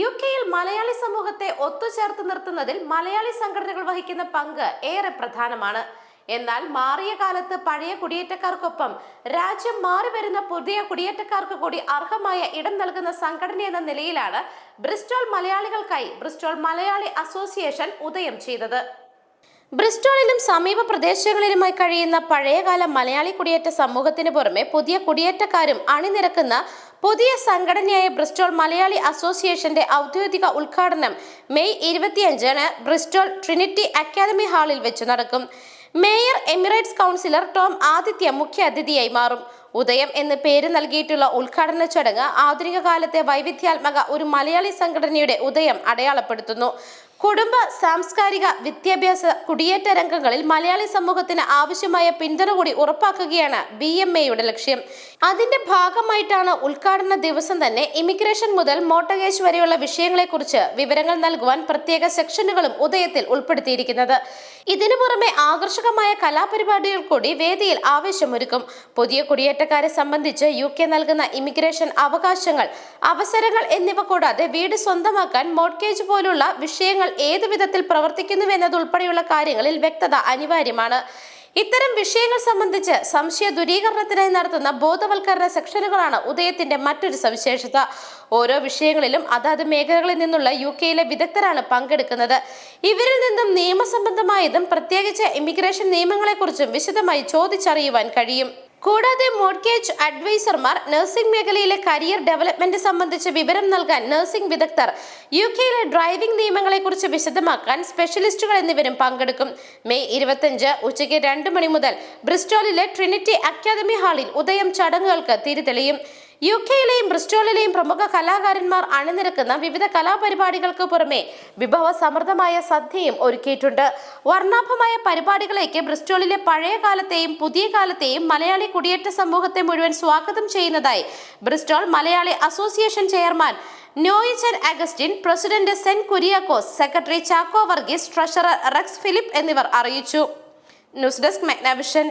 U കെയിൽ മലയാളി സമൂഹത്തെ ഒത്തുചേർത്ത് നിർത്തുന്നതിൽ മലയാളി സംഘടനകൾ വഹിക്കുന്ന പങ്ക് ഏറെ പ്രധാനമാണ്. എന്നാൽ മാറിയ കാലത്ത് പഴയ കുടിയേറ്റക്കാർക്കൊപ്പം രാജ്യം മാറി വരുന്ന പുതിയ കുടിയേറ്റക്കാർക്ക് കൂടി അർഹമായ ഇടം നൽകുന്ന സംഘടന എന്ന നിലയിലാണ് ബ്രിസ്റ്റോൾ മലയാളികൾക്കായി ബ്രിസ്റ്റോൾ മലയാളി അസോസിയേഷൻ ഉദയം ചെയ്തത്. ബ്രിസ്റ്റോളിലും സമീപ പ്രദേശങ്ങളിലുമായി കഴിയുന്ന പഴയകാല മലയാളി കുടിയേറ്റ സമൂഹത്തിന് പുറമെ പുതിയ കുടിയേറ്റക്കാരും അണിനിരക്കുന്ന പുതിയ സംഘടനയായ ബ്രിസ്റ്റോൾ മലയാളി അസോസിയേഷന്റെ ഔദ്യോഗിക ഉദ്ഘാടനം മെയ് ഇരുപത്തിയഞ്ചിന് ബ്രിസ്റ്റോൾ ട്രിനിറ്റി അക്കാദമി ഹാളിൽ വെച്ച് നടക്കും. Mayor Emirates councillor Tom Aditya മുഖ്യ അതിഥിയായി മാറും. ഉദയം എന്ന് പേര് നൽകിയിട്ടുള്ള ഉദ്ഘാടന ചടങ്ങ് ആധുനിക കാലത്തെ വൈവിധ്യാത്മക ഒരു മലയാളി സംഘടനയുടെ ഉദയം അടയാളപ്പെടുത്തുന്നു. കുടുംബ സാംസ്കാരിക വിദ്യാഭ്യാസ കുടിയേറ്റ രംഗങ്ങളിൽ മലയാളി സമൂഹത്തിന് ആവശ്യമായ പിന്തുണ കൂടി ഉറപ്പാക്കുകയാണ് ബി എം എയുടെ ലക്ഷ്യം. അതിന്റെ ഭാഗമായിട്ടാണ് ഉദ്ഘാടന ദിവസം തന്നെ ഇമിഗ്രേഷൻ മുതൽ മോട്ടഗേജ് വരെയുള്ള വിഷയങ്ങളെക്കുറിച്ച് വിവരങ്ങൾ നൽകുവാൻ പ്രത്യേക സെക്ഷനുകളും ഉദയത്തിൽ ഉൾപ്പെടുത്തിയിരിക്കുന്നത്. ഇതിനു പുറമെ ആകർഷകമായ കലാപരിപാടികൾ കൂടി വേദിയിൽ ആവേശമൊരുക്കും. പുതിയ കുടിയേറ്റക്കാരെ സംബന്ധിച്ച് യു കെ നൽകുന്ന ഇമിഗ്രേഷൻ അവകാശങ്ങൾ അവസരങ്ങൾ എന്നിവ കൂടാതെ വീട് സ്വന്തമാക്കാൻ മോട്ടേജ് പോലുള്ള വിഷയങ്ങൾ ഏതു വിധത്തിൽ പ്രവർത്തിക്കുന്നുവെന്നതുൾപ്പെടെയുള്ള കാര്യങ്ങളിൽ വ്യക്തത അനിവാര്യമാണ്. ഇത്തരം വിഷയങ്ങൾ സംബന്ധിച്ച് സംശയ ദൂരീകരണത്തിനായി നടത്തുന്ന ബോധവൽക്കരണ സെക്ഷനുകളാണ് ഉദയത്തിന്റെ മറ്റൊരു സവിശേഷത. ഓരോ വിഷയങ്ങളിലും അതാത് മേഖലകളിൽ നിന്നുള്ള യു കെയിലെ വിദഗ്ധരാണ് പങ്കെടുക്കുന്നത്. ഇവരിൽ നിന്നും നിയമസംബന്ധമായതും പ്രത്യേകിച്ച് ഇമിഗ്രേഷൻ നിയമങ്ങളെക്കുറിച്ചും വിശദമായി ചോദിച്ചറിയുവാൻ കഴിയും. കൂടാതെ മോർഗേജ് അഡ്വൈസർമാർ നഴ്സിംഗ് മേഖലയിലെ കരിയർ ഡെവലപ്മെന്റ് സംബന്ധിച്ച് വിവരം നൽകാൻ നഴ്സിംഗ് വിദഗ്ധർ യു കെയിലെ ഡ്രൈവിംഗ് നിയമങ്ങളെക്കുറിച്ച് വിശദമാക്കാൻ സ്പെഷ്യലിസ്റ്റുകൾ എന്നിവരും പങ്കെടുക്കും. മെയ് ഇരുപത്തിയഞ്ച് ഉച്ചയ്ക്ക് രണ്ട് മണി മുതൽ ബ്രിസ്റ്റോളിലെ ട്രിനിറ്റി അക്കാദമി ഹാളിൽ ഉദയം ചടങ്ങുകൾക്ക് തിരിതെളിയും യു കെയിലെയും ബ്രിസ്റ്റോളിലെയും പ്രമുഖ കലാകാരന്മാർ അണിനിരക്കുന്ന വിവിധ കലാപരിപാടികൾക്ക് പുറമെ വിഭവ സമൃദ്ധമായ സദ്യയും ഒരുക്കിയിട്ടുണ്ട്. വർണാഭമായ പരിപാടികളേക്ക് ബ്രിസ്റ്റോളിലെ പഴയ കാലത്തെയും പുതിയ കാലത്തെയും മലയാളി കുടിയേറ്റ സമൂഹത്തെ മുഴുവൻ സ്വാഗതം ചെയ്യുന്നതായി Bristol Malayali association chairman Noichan Augustine president Sen Kuriakose secretary Chacko Varghese treasurer Rex Philip എന്നിവർ അറിയിച്ചു. News desk മെഗ്നാവിഷൻ.